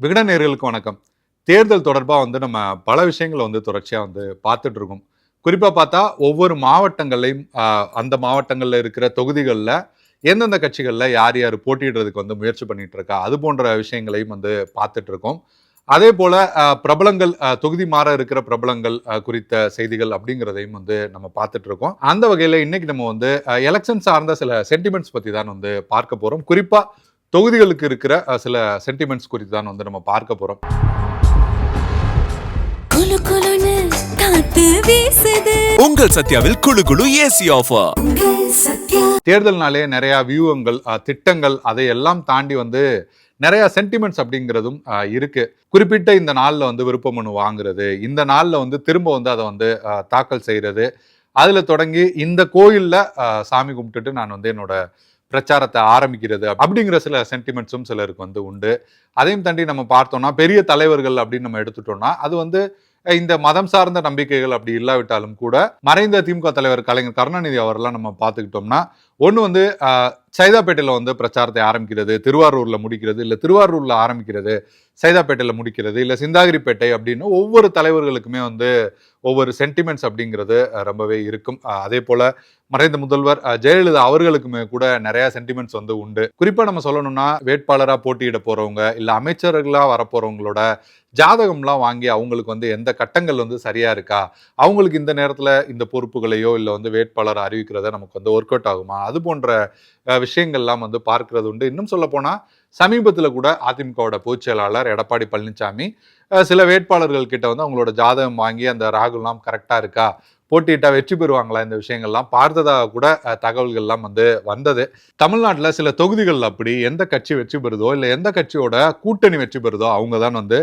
விகடன் நேர்களுக்கு வணக்கம். தேர்தல் தொடர்பாக வந்து நம்ம பல விஷயங்களை வந்து தொடர்ச்சியாக வந்து பார்த்துட்டு இருக்கோம் குறிப்பாக பார்த்தா ஒவ்வொரு மாவட்டங்கள்லையும் அந்த மாவட்டங்களில் இருக்கிற தொகுதிகளில் எந்தெந்த கட்சிகளில் யார் யார் போட்டியிடுறதுக்கு வந்து முயற்சி பண்ணிட்டு இருக்கா அது போன்ற விஷயங்களையும் வந்து பார்த்துட்டு இருக்கோம் அதே போல் பிரபலங்கள் தொகுதி மாற இருக்கிற பிரபலங்கள் குறித்த செய்திகள் அப்படிங்கிறதையும் வந்து நம்ம பார்த்துட்டு இருக்கோம் அந்த வகையில் இன்னைக்கு நம்ம வந்து எலெக்ஷன் சார்ந்த சில சென்டிமெண்ட்ஸ் பற்றி தான் வந்து பார்க்க போகிறோம் குறிப்பாக தொகுதிகளுக்கு இருக்கிற சில சென்டிமெண்ட்ஸ் குறித்து தான் வந்து நம்ம பார்க்க போறோம். குலு குலுன்னு காத்து வீசுது. உங்கள் சத்யாவில் குழு குழு ஏசி ஆஃபர். தேர்தல்னாலே நிறைய வியூகங்கள் திட்டங்கள் அதையெல்லாம் தாண்டி வந்து நிறைய சென்டிமெண்ட்ஸ் அப்படிங்கிறதும் இருக்கு. குறிப்பிட்ட இந்த நாளில் வந்து விருப்ப மனு வாங்குறது இந்த நாளில் வந்து திரும்ப வந்து அதை வந்து அஹ், தாக்கல் செய்யறது அதுல தொடங்கி இந்த கோயில்ல அஹ், சாமி கும்பிட்டுட்டு நான் வந்து என்னோட பிரச்சாரத்தை ஆரம்பிக்கிறது அப்படிங்கிற சில சென்டிமெண்ட்ஸும் சிலருக்கு வந்து உண்டு. அதையும் தாண்டி நம்ம பார்த்தோம்னா பெரிய தலைவர்கள் அப்படின்னு நம்ம எடுத்துட்டோம்னா அது வந்து இந்த மதம் சார்ந்த நம்பிக்கைகள் அப்படி இல்லாவிட்டாலும் கூட மறைந்த திமுக தலைவர் கலைஞர் கருணாநிதி அவரெல்லாம் நம்ம பார்த்துக்கிட்டோம்னா ஒன்று வந்து சைதாப்பேட்டையில் வந்து பிரச்சாரத்தை ஆரம்பிக்கிறது திருவாரூரில் முடிக்கிறது இல்லை திருவாரூரில் ஆரம்பிக்கிறது சைதாப்பேட்டையில் முடிக்கிறது இல்லை சிந்தாகிரிப்பேட்டை அப்படின்னு ஒவ்வொரு தலைவர்களுக்குமே வந்து ஒவ்வொரு சென்டிமெண்ட்ஸ் அப்படிங்கிறது ரொம்பவே இருக்கும். அதே போல் மறைந்த முதல்வர் ஜெயலலிதா அவர்களுக்குமே கூட நிறைய சென்டிமெண்ட்ஸ் வந்து உண்டு. குறிப்பாக நம்ம சொல்லணும்னா வேட்பாளராக போட்டியிட போகிறவங்க இல்லை அமைச்சர்களாக வரப்போகிறவங்களோட ஜாதகம்லாம் வாங்கி அவங்களுக்கு வந்து எந்த கட்டங்கள் வந்து சரியா இருக்கா? அவங்களுக்கு இந்த நேரத்தில் இந்த பொறுப்புகளையோ இல்லை வந்து வேட்பாளர் அறிவிக்கிறத நமக்கு வந்து ஒர்க் அவுட் ஆகுமா? அது போன்ற விஷயங்கள்லாம் வந்து பார்க்கறது உண்டு. இன்னும் சொல்ல போனால் சமீபத்தில் கூட அதிமுகவோட பொதுச் செயலாளர் எடப்பாடி பழனிசாமி சில வேட்பாளர்கள் கிட்ட வந்து அவங்களோட ஜாதகம் வாங்கி அந்த ராகுல்லாம் கரெக்டாக இருக்கா? போட்டியிட்டா வெற்றி பெறுவாங்களா? இந்த விஷயங்கள்லாம் பார்த்ததாக கூட தகவல்கள்லாம் வந்து வந்தது. தமிழ்நாட்டில் சில தொகுதிகள் அப்படி எந்த கட்சி வெற்றி பெறுதோ இல்லை எந்த கட்சியோட கூட்டணி வெற்றி பெறுதோ அவங்க தான் வந்து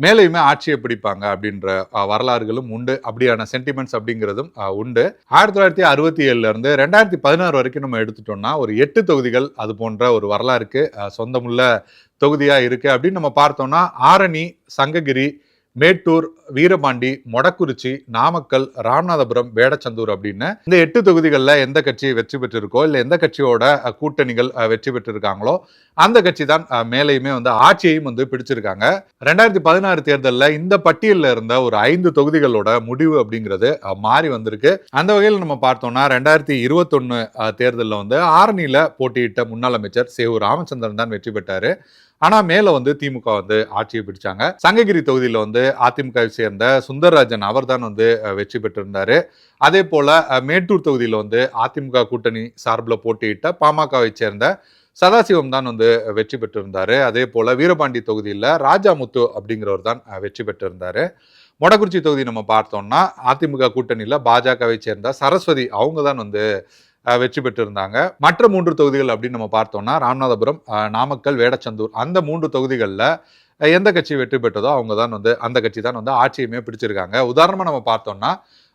மேலையுமே ஆட்சியை பிடிப்பாங்க அப்படின்ற வரலாறுகளும் உண்டு. அப்படியான சென்டிமெண்ட்ஸ் அப்படிங்கிறதும் உண்டு. ஆயிரத்தி தொள்ளாயிரத்தி அறுபத்தி ஏழுல இருந்து ரெண்டாயிரத்தி பதினாறு வரைக்கும் நம்ம எடுத்துட்டோம்னா ஒரு எட்டு தொகுதிகள் அது போன்ற ஒரு வரலாறுக்கு சொந்தமுள்ள தொகுதியாக இருக்குது அப்படின்னு நம்ம பார்த்தோம்னா ஆரணி சங்ககிரி மேட்டூர் வீரபாண்டி மொடக்குறிச்சி நாமக்கல் ராமநாதபுரம் வேடச்சந்தூர் அப்படின்னு இந்த எட்டு தொகுதிகளில் எந்த கட்சி வெற்றி பெற்றிருக்கோ இல்லை எந்த கட்சியோட கூட்டணிகள் வெற்றி பெற்றிருக்காங்களோ அந்த கட்சி தான் மேலையுமே மேலேயுமே வந்து ஆட்சியையும் வந்து பிடிச்சிருக்காங்க. ரெண்டாயிரத்தி பதினாறு தேர்தலில் இந்த பட்டியலில் இருந்த ஒரு ஐந்து தொகுதிகளோட முடிவு அப்படிங்கிறது மாறி வந்திருக்கு. அந்த வகையில் நம்ம பார்த்தோம்னா ரெண்டாயிரத்தி இருபத்தொன்னு தேர்தலில் வந்து ஆரணியில் போட்டியிட்ட முன்னாள் அமைச்சர் சேவூர் ராமச்சந்திரன் தான் வெற்றி பெற்றார். ஆனால் மேலே வந்து திமுக வந்து ஆட்சியை பிடிச்சாங்க. சங்ககிரி தொகுதியில் வந்து அதிமுகவை சேர்ந்த சுந்தரராஜன் அவர் தான் வந்து வெற்றி பெற்றிருந்தார். அதே போல் மேட்டூர் தொகுதியில் வந்து அதிமுக கூட்டணி சார்பில் போட்டியிட்ட பாமகவை சேர்ந்த சதாசிவம் தான் வந்து வெற்றி பெற்றிருந்தார். அதே போல் வீரபாண்டி தொகுதியில் ராஜாமுத்து அப்படிங்கிறவர் தான் வெற்றி பெற்றிருந்தார். மொடக்குறிச்சி தொகுதி நம்ம பார்த்தோம்னா அதிமுக கூட்டணியில் பாஜகவை சேர்ந்த சரஸ்வதி அவங்க தான் வந்து வெற்றி பெற்றிருந்தாங்க. மற்ற மூன்று தொகுதிகள் அப்படின்னு நம்ம பார்த்தோம்னா ராமநாதபுரம் நாமக்கல் வேடச்சந்தூர் அந்த மூன்று தொகுதிகளில் எந்த கட்சி வெற்றி பெற்றதோ அவங்க தான் வந்து அந்த கட்சி தான் வந்து ஆட்சியுமே பிடிச்சிருக்காங்க. உதாரணமாக நம்ம பார்த்தோம்னா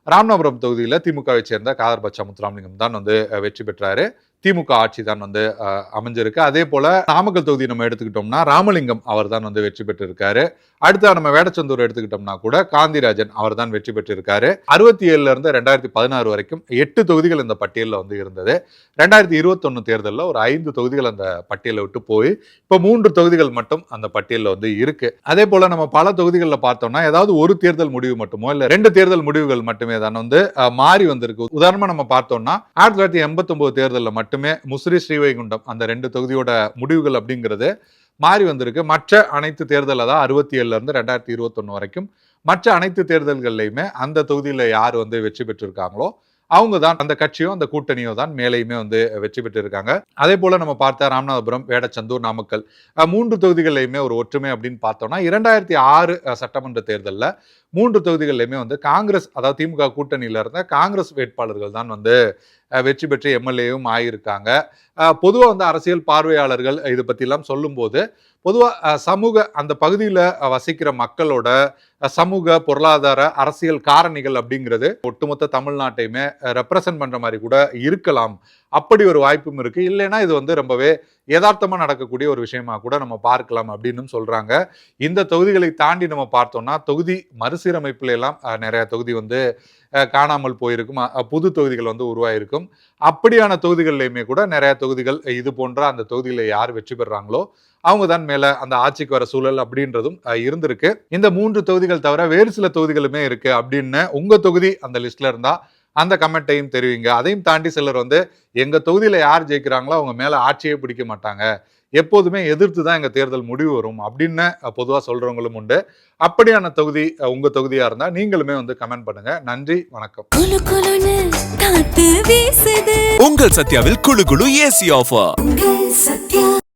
ராமநாதபுரம் தொகுதியில் திமுகவை சேர்ந்த காதர்பச்சா முத்துராமலிங்கம் தான் வந்து வெற்றி பெற்றாரு. திமுக ஆட்சி தான் வந்து அமைஞ்சிருக்கு. அதே போல நாமக்கல் தொகுதி நம்ம எடுத்துக்கிட்டோம்னா ராமலிங்கம் அவர் தான் வந்து வெற்றி பெற்றிருக்காரு. அடுத்த நம்ம வேடச்சந்தூர் எடுத்துக்கிட்டோம்னா கூட காந்திராஜன் அவர் தான் வெற்றி பெற்றிருக்காரு. அறுபத்தி ஏழுல இருந்து ரெண்டாயிரத்தி பதினாறு வரைக்கும் எட்டு தொகுதிகள் இந்த பட்டியலில் வந்து இருந்தது. ரெண்டாயிரத்தி இருபத்தொன்னு தேர்தலில் ஒரு ஐந்து தொகுதிகள் அந்த பட்டியலை விட்டு போய் இப்போ மூன்று தொகுதிகள் மட்டும் அந்த பட்டியலில் வந்து இருக்கு. அதே போல நம்ம பல தொகுதிகளில் பார்த்தோம்னா ஏதாவது ஒரு தேர்தல் முடிவு மட்டுமோ இல்லை ரெண்டு தேர்தல் முடிவுகள் மட்டுமே தான் வந்து மாறி வந்திருக்கு. உதாரணமாக நம்ம பார்த்தோம்னா ஆயிரத்தி தொள்ளாயிரத்தி எண்பத்தொன்பது தேர்தலில் மட்டும் முசிறி ஸ்ரீவைகுண்டம் அந்த ரெண்டு தொகுதியோட முடிவுகள் அப்படிங்கிறது மாறி வந்திருக்கு. மற்ற அனைத்து தேர்தலில் தான் அறுபத்தி ஏழுல இருந்து ரெண்டாயிரத்தி இருபத்தொன்று வரைக்கும் மற்ற அனைத்து தேர்தல்கள்லையுமே அந்த தொகுதியில் யார் வந்து வெற்றி பெற்றிருக்காங்களோ அவங்க தான் அந்த கட்சியும் அந்த கூட்டணியும் தான் மேலேயுமே வந்து வெற்றி பெற்றிருக்காங்க. அதே போல நம்ம பார்த்தா ராமநாதபுரம் வேடச்சந்தூர் நாமக்கல் மூன்று தொகுதிகள்லையுமே ஒரு ஒற்றுமை அப்படின்னு பார்த்தோம்னா இரண்டாயிரத்தி ஆறு சட்டமன்ற தேர்தலில் மூன்று தொகுதிகள்லையுமே வந்து காங்கிரஸ் அதாவது திமுக கூட்டணியில் இருந்த காங்கிரஸ் வேட்பாளர்கள் தான் வந்து வெற்றி பெற்று எம்எல்ஏவும் ஆகியிருக்காங்க பொதுவாக வந்து அரசியல் பார்வையாளர்கள் இது பற்றிலாம் சொல்லும்போது பொதுவாக சமூக அந்த பகுதியில் வசிக்கிற மக்களோட சமூக பொருளாதார அரசியல் காரணிகள் அப்படிங்கிறது ஒட்டுமொத்த தமிழ்நாட்டையுமே ரெப்ரசன்ட் பண்ணுற மாதிரி கூட இருக்கலாம். அப்படி ஒரு வாய்ப்பும் இருக்குது இல்லைன்னா இது வந்து ரொம்பவே யதார்த்தமாக நடக்கக்கூடிய ஒரு விஷயமா கூட நம்ம பார்க்கலாம் அப்படின்னு சொல்கிறாங்க இந்த தொகுதிகளை தாண்டி நம்ம பார்த்தோம்னா தொகுதி மறுசீரமைப்புல எல்லாம் நிறைய தொகுதி வந்து காணாமல் போயிருக்கும். புது தொகுதிகள் வந்து உருவாயிருக்கும். அப்படியான தொகுதிகள்லையுமே கூட நிறைய தொகுதிகள் இது போன்ற அந்த தொகுதிகளில் யார் வெற்றி பெறாங்களோ அவங்க தான் மேலே அந்த ஆட்சிக்கு வர சூழல் அப்படின்றதும் இருந்திருக்கு. இந்த மூன்று தொகுதிகள் தவிர வேறு சில தொகுதிகளுமே இருக்குது அப்படின்னு உங்கள் தொகுதி அந்த லிஸ்ட்டில் இருந்தால் அந்த கமெண்ட்டையும் தெரிவிங்க. அதையும் தாண்டி சிலர் வந்து எங்க தொகுதியில யார் ஜெயிக்கிறாங்களோ அவங்க மேல ஆட்சியே பிடிக்க மாட்டாங்க. எப்போதுமே எதிர்த்து தான் எங்க தேர்தல் முடிவு வரும் அப்படின்னு அஹ், பொதுவா சொல்றவங்களும் உண்டு. அப்படியான தொகுதி அஹ், உங்க தொகுதியா இருந்தா நீங்களுமே வந்து கமெண்ட் பண்ணுங்க. நன்றி வணக்கம். உங்கள் சத்யாவில் குழு குழு ஏசி ஆஃபர். உங்கள்